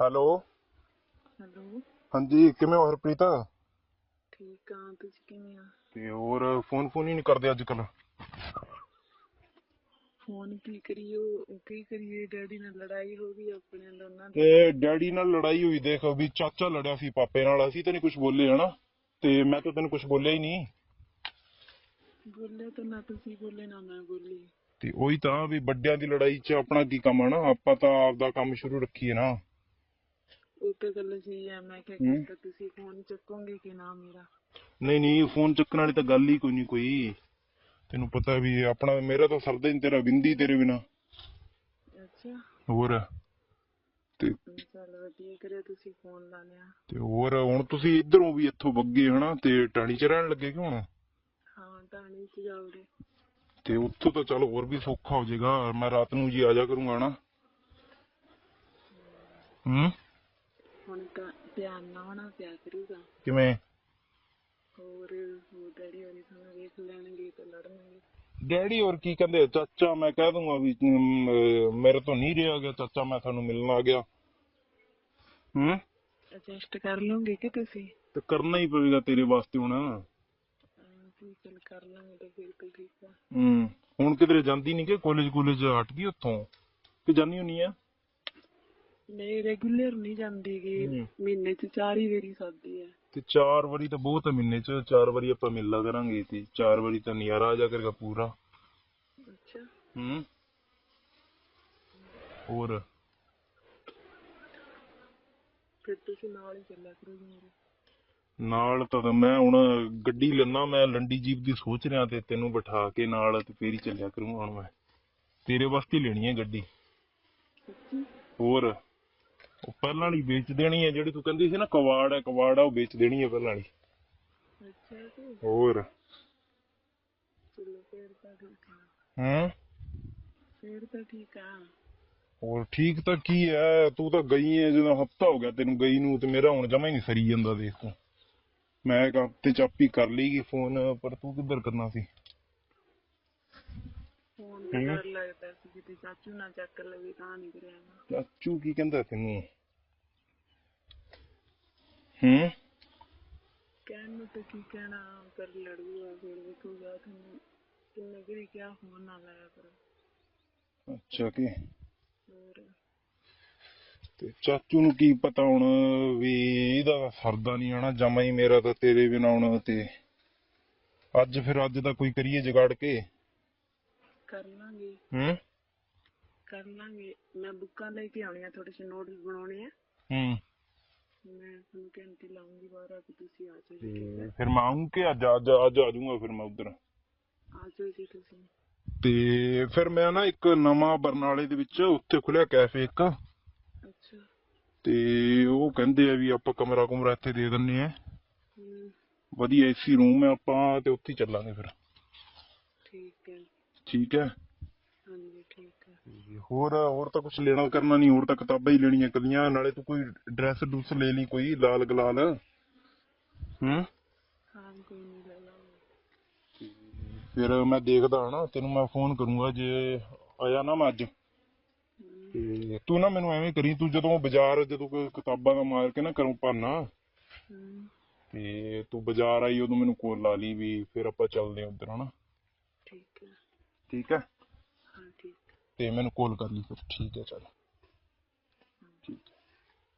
Hello. Hello. ਹਾਂਜੀ ਕਿਵੇਂ ਹੋ ਹਰਪ੍ਰੀਤ? ਠੀਕ ਆ ਤੁਸੀਂ ਕਿਵੇਂ ਆ? ਤੇ ਹੋਰ ਫੋਨ ਫੋਨ ਹੀ ਨਹੀਂ ਕਰਦੇ ਅੱਜ ਕੱਲ ਫੋਨ ਕੀ ਕਰੀਓ ਕੀ ਕਰੀਏ ਡੈਡੀ ਨਾਲ ਲੜਾਈ ਹੋ ਗਈ ਆਪਣੇ ਦੋਨਾਂ ਦੀ ਤੇ ਡੈਡੀ ਨਾਲ ਲੜਾਈ ਹੋਈ ਦੇਖ ਵੀ ਚਾਚਾ ਲੜਿਆ ਸੀ ਪਾਪੇ ਨਾਲ ਅਸੀਂ ਤਾਂ ਨਹੀਂ ਕੁਝ ਬੋਲੇ ਹਨਾ? ਤੇ ਮੈਂ ਤਾਂ ਤੈਨੂੰ ਕੁਝ ਬੋਲਿਆ ਹੀ ਨਹੀਂ। ਬੋਲੇ ਤਾਂ ਨਾ ਤੁਸੀਂ ਬੋਲੇ ਨਾ ਮੈਂ ਬੋਲੀ। ਤੇ ਉਹੀ ਤਾਂ ਵੀ ਵੱਡਿਆਂ ਦੀ ਲੜਾਈ 'ਚ ਆਪਣਾ ਕੀ ਕੰਮ ਆ ਨਾ ਆਪਾਂ ਤਾਂ ਆਪਦਾ ਕੰਮ ਸ਼ੁਰੂ ਰੱਖੀਏ ਨਾ। ਉਹ ਤਾਂ ਗੱਲ ਸਹੀ ਹੈ ਮੈਂ ਕਿਹਾ ਹੂੰ। ਕਿ ਤੁਸੀਂ ਫੋਨ ਚੱਕੋਗੇ ਕਿ ਨਾ ਮੇਰਾ? ਨਹੀਂ ਨਹੀਂ ਫੋਨ ਚੱਕਣ ਵਾਲੀ ਤਾਂ ਗੱਲ ਹੀ ਕੋਈ ਨਹੀਂ ਕੋਈ। ਤੈਨੂੰ ਪਤਾ ਵੀ ਆਪਣਾ ਮੇਰਾ ਤਾਂ ਸਰਦਾ ਹੀ ਨੀ ਤੇਰਾ ਬਿੰਦੀ ਤੇਰੇ ਬਿਨਾ। ਅੱਛਾ। ਹੋਰ? ਤੇ ਚੱਲ ਵਧੀਆ ਕਰਿਆ ਤੁਸੀਂ ਫੋਨ ਲਾ ਲਿਆ। ਤੇ ਹੋਰ ਹੁਣ ਤੁਸੀਂ ਇਧਰੋਂ ਵੀ ਇੱਥੋਂ ਵੱਗੇ ਹਨਾ ਤੇ ਟਾਣੀ 'ਚ ਰਹਿਣ ਲੱਗੇ ਕਿ ਹੁਣ? ਹਾਂ ਟਾਣੀ ਚ ਜਾਓਗੇ ਤੇ ਉੱਥੋਂ ਤਾਂ ਚਲ ਹੋਰ ਵੀ ਸੌਖਾ ਹੋ ਜਾਏਗਾ ਮੈਂ ਰਾਤ ਨੂੰ ਜੀ ਆ ਜਾ ਕਰੂੰਗਾ ਨਾ ਹੂੰ? ਧਿਆਨ ਨਾ ਹੋਣਾ ਪਿਆ ਕਰੂਗਾ। ਕਿਵੇਂ? ਹੋਰ ਉਹ ਡੈਡੀ ਹੋਰੀ ਤੁਹਾਨੂੰ ਵੇਖ ਲੈਣਗੇ ਤਾਂ ਲੜਨਗੇ? ਡੈਡੀ ਹੋਰ ਕੀ ਕਹਿੰਦੇ? ਚਾਚਾ ਮੈਂ ਕਹਿ ਦੂੰਗਾ ਵੀ ਅਮ, ਮੇਰੇ ਤੋਂ ਨਹੀਂ ਰਿਹਾ ਗਿਆ ਚਾਚਾ ਮੈਂ ਤੁਹਾਨੂੰ ਮਿਲਣ ਆ ਗਿਆ। ਹੂੰ? ਐਡਜਸਟ ਕਰ ਲਓਗੇ ਕਿ ਤੁਸੀਂ? ਤੇ ਕਰਨਾ ਹੀ ਪਵੇਗਾ ਤੇਰੇ ਵਾਸਤੇ ਹੁਣ। ਚੱਲ ਕਰ ਲਾਂਗੇ ਤਾਂ ਤਾਂ ਠੀਕ ਆ। ਹੂੰ ਹੁਣ ਕਿਧਰੇ ਜਾਂਦੀ ਨਹੀਂ ਕਿ ਕਾਲਜ ਕਾਲਜ ਹਟ ਗਈ ਉੱਥੋਂ? ਕਿ ਜਾਣੀ ਹੁੰਨੀ ਆ? ਨਹੀਂ ਰੈਗੂਲਰ ਨਹੀਂ ਜਾਂਦੀ ਗੀ। ਹੂੰ। ਮਹੀਨੇ ਚ ਚਾਰ ਹੀ ਵਾਰੀ ਸਾਦੀ ਹੈ ਤੇ ਚਾਰ ਵਾਰੀ ਤਾਂ ਬਹੁਤ ਹੈ ਮਹੀਨੇ ਚ। ਚਾਰ ਵਾਰੀ ਆਪਾਂ ਮਿਲਿਆ ਕਰਾਂਗੇ ਤੇ ਚਾਰ ਵਾਰੀ ਤਾਂ ਨਜ਼ਾਰਾ ਆ ਜਾ ਕਰੇਗਾ ਪੂਰਾ। ਅੱਛਾ। ਹੂੰ। ਹੋਰ? ਫਿਰ ਤੁਸੀਂ ਨਾਲ ਹੀ ਚੱਲਿਆ ਕਰੋਗੇ ਮੇਰੇ। ਨਾਲ ਤਾਂ ਮੈਂ ਹੁਣ ਗੱਡੀ ਲੈਣਾ ਮੈਂ ਲੰਡੀ ਜੀਪ ਦੀ ਸੋਚ ਰਿਹਾ ਤੇ ਤੈਨੂੰ ਬਿਠਾ ਕੇ ਨਾਲ ਤੇ ਫੇਰ ਹੀ ਚੱਲਿਆ ਕਰੂੰਗਾ ਹੁਣ ਮੈਂ ਤੇਰੇ ਵਾਸਤੇ ਲੈਣੀ ਹੈ ਗੱਡੀ। ਹੋਰ? ਪਹਿਲਾਂ ਵਾਲੀ ਵੇਚ ਦੇਣੀ ਹੈ ਜਿਹੜੀ ਤੂੰ ਕਹਿੰਦੀ ਸੀ ਨਾ ਕਵਾੜ ਹੈ ਕਵਾੜ ਆ ਉਹ ਵੇਚ ਦੇਣੀ ਹੈ ਪਹਿਲਾਂ ਵਾਲੀ। ਅੱਛਾ ਜੀ। ਹੋਰ? ਚਲੋ ਫਿਰ ਤਾਂ ਠੀਕ ਆ। ਹੂੰ? ਫਿਰ ਤਾਂ ਠੀਕ ਆ। ਹੋਰ ਠੀਕ ਤਾਂ ਕੀ ਹੈ? ਤੂੰ ਤਾਂ ਗਈ ਹੈ ਜਦੋਂ ਹਫਤਾ ਹੋ ਗਿਆ ਤੈਨੂੰ ਗਈ ਨੂੰ ਤੇ ਮੇਰਾ ਹੁਣ ਜਮਾ ਹੀ ਨਹੀਂ ਸਰੀ ਜਾਂਦਾ ਦੇਖ ਤੂੰ। ਮੈਂ ਇੱਕ ਹਫ਼ਤੇ ਚ ਆਪੀ ਕਰ ਲਈਗੀ ਫੋਨ ਪਰ ਤੂੰ ਕਿੱਧਰ ਕਰਨਾ ਸੀ? ਫੋਨ ਤੇ। ਡਰ ਲੱਗਦਾ ਸੀ ਕਿਤੇ ਚਾਚੂ ਨਾ ਚੱਕ ਲਵੇ ਤਾਂ ਨਹੀਂ ਕਰਿਆ। ਚਾਚੂ ਕੀ ਕਹਿੰਦਾ ਤੈਨੂੰ? ਹੂੰ? ਕਹਿਣ ਨੂੰ ਤਾਂ ਕੀ ਕਹਿਣਾ ਪਰ ਲੜੂਗਾ ਫਿਰ ਵੇਖੂਗਾ ਤੁਹਾਨੂੰ ਕਿੰਨੇ ਕਰੀ ਕਿਆ ਫੋਨ ਨਾ ਲਾਇਆ ਕਰੋ। ਅੱਛਾ ਕੀ? ਹੋਰ? ਤੇ ਚਾਚੂ ਨੂੰ ਕੀ ਪਤਾ ਹੁਣ ਵੀ ਇਹਦਾ ਸਰਦਾ ਨਹੀਂ ਆਣਾ ਜਮਾ ਹੀ ਮੇਰਾ ਤਾਂ ਤੇਰੇ ਬਿਨਾ ਹੁਣ ਤੇ। ਅੱਜ ਫਿਰ ਅੱਜ ਦਾ ਕੋਈ ਕਰੀਏ ਜਗਾੜ ਕੇ। ਕਰ ਲਾਂਗੇ। ਹੂੰ? ਕਰ ਲਾਂਗੇ। ਮੈਂ ਬੁੱਕਾਂ ਲੈ ਕੇ ਆਉਣੀਆਂ ਥੋੜੇ ਜਿਹੇ ਨੋਟਸ ਬਣਾਉਣੇ ਆ। ਹੂੰ। ਮੈਂ ਤੁਹਾਨੂੰ ਘੰਟੀ ਲਾਉਂਗੀ ਬਾਹਰ ਆ ਕੇ ਤੁਸੀਂ ਆ ਜਾਓ ਜੀ ਠੀਕ ਤੇ ਹੈ ਫਿਰ ਮੈਂ ਆਉਂ ਕਿ ਅੱਜ ਅੱਜ ਅੱਜ ਆ ਜਾਊਂਗਾ ਫਿਰ ਮੈਂ ਉਧਰ। ਆ ਜਾਓ ਜੀ ਤੁਸੀਂ। ਤੇ ਫਿਰ ਮੈਂ ਨਾ ਇੱਕ ਨਵਾਂ ਬਰਨਾਲੇ ਦੇ ਵਿੱਚ ਉੱਥੇ ਖੁੱਲਿਆ ਕੈਫੇ ਇੱਕ। ਅੱਛਾ। ਤੇ ਉਹ ਕਹਿੰਦੇ ਆ ਵੀ ਆਪਾਂ ਕਮਰਾ ਕੁਮਰਾ ਇੱਥੇ ਦੇ ਦਿੰਨੇ ਆ। ਹਮ, ਵਧੀਆ ਏਸੀ ਰੂਮ ਹੈ ਆਪਾਂ ਤੇ ਉੱਥੇ ਹੀ ਚੱਲਾਂਗੇ ਫਿਰ। ਠੀਕ ਹੈ। ਠੀਕ ਹੈ? ਹਾਂਜੀ ਠੀਕ ਹੈ। ਹੋਰ ਹੋਰ ਤਾਂ ਕੁਝ ਲੈਣਾ ਕਰਨਾ ਨਹੀਂ ਹੋਰ ਤਾਂ ਕਿਤਾਬਾਂ ਹੀ ਲੈਣੀਆਂ ਕੱਲੀਆਂ ਨਾਲੇ ਤੂੰ ਕੋਈ ਡਰੈਸ ਡਰੂਸ ਲੈ ਲਈ ਕੋਈ ਲਾਲ ਗਲਾਲ ਹੂੰ? ਹਾਂ ਕੋਈ ਨਹੀਂ ਲੈ ਲਾਂਗੇ। ਫਿਰ ਮੈਂ ਦੇਖਦਾ ਹਨਾ ਤੈਨੂੰ ਮੈਂ ਫੋਨ ਕਰੂੰਗਾ ਜੇ ਆਇਆ ਨਾ ਮੈਂ ਅੱਜ। ਤੇ ਤੂੰ ਨਾ ਮੈਨੂੰ ਐਵੇਂ ਕਰੀ ਤੂੰ ਜਦੋਂ ਬਾਜ਼ਾਰ ਜਦੋਂ ਕੋਈ ਕਿਤਾਬਾਂ ਦਾ ਮਾਰ ਕੇ ਨਾ ਕਰੂੰ ਪਾਨਾ ਤੇ ਤੂੰ ਬਾਜ਼ਾਰ ਆਈ ਉਦੋਂ ਮੈਨੂੰ ਕੋਲ ਲਾ ਲਈ ਵੀ ਫਿਰ ਆਪਾਂ ਚੱਲਦੇ ਆਂ ਉਧਰ ਹਨਾ। ਠੀਕ ਹੈ। ਠੀਕ ਹੈ ਹਾਂ? ਤੇ ਮੈਨੂੰ ਕਾਲ ਕਰ ਲਈ ਫਿਰ। ਠੀਕ ਹੈ ਚਲ। ਠੀਕ ਹੈ।